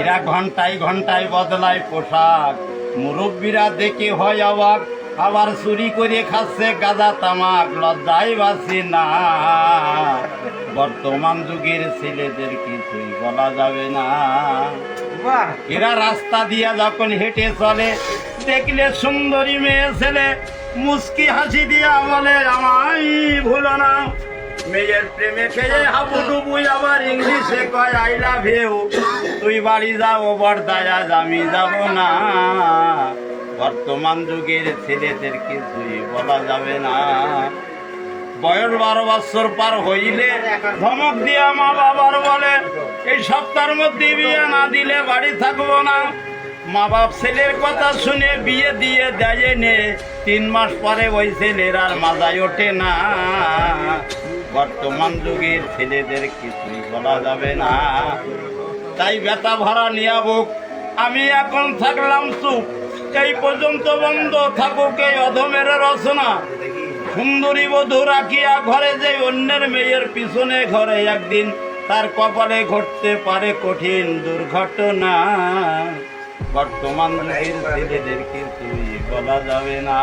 এরা ঘন্টায় ঘন্টায় বদলায় পোশাক। মুরব্বীরা দেখে হয় অবাক আবার চুরি করে খাচ্ছে গাদা তামাক লজ্জায় বাসি না। বর্তমান যুগের ছেলেদের কিছুই বলা যাবে না। এরা রাস্তা দিয়া যখন হেঁটে চলে দেখলে সুন্দরী মেয়ে ছেলে মুস্কি হাসি দিয়া বলে আমায় ভুলো না। মেয়ের প্রেমে খেয়ে হাবুডুবু আবার ইংলিশে কয় আই লাভ ইউ তুই বাড়ি যাও, বর্দায় আজ আমি যাব না। বর্তমান যুগের ছেলেদের কিছুই বলা যাবে না। বয়স বারো বছর পার হইলে ধমক দিয়া মা বাবার বলে, এই সপ্তাহের মধ্যে বিয়ে না দিলে বাড়ি থাকব না। মা বাপ ছেলের কথা শুনে বিয়ে দিয়ে দেয় নে তিন মাস পরে ওই ছেলের আর মাজায় ওঠে না। বর্তমান যুগের ছেলেদের কিছুই বলা যাবে না। তাই ব্যথা ভরা নিয়াবুক, আমি এখন থাকলাম চুপ। এই পর্যন্ত বন্ধ থাকুক এই অধমের রচনা। সুন্দরী বধূ রাখিয়া ঘরে যে অন্যের মেয়ের পিছনে ঘরে একদিন তার কপালে ঘটতে পারে কঠিন দুর্ঘটনা। বর্তমান ছেলেদের কিছুই বলা যাবে না।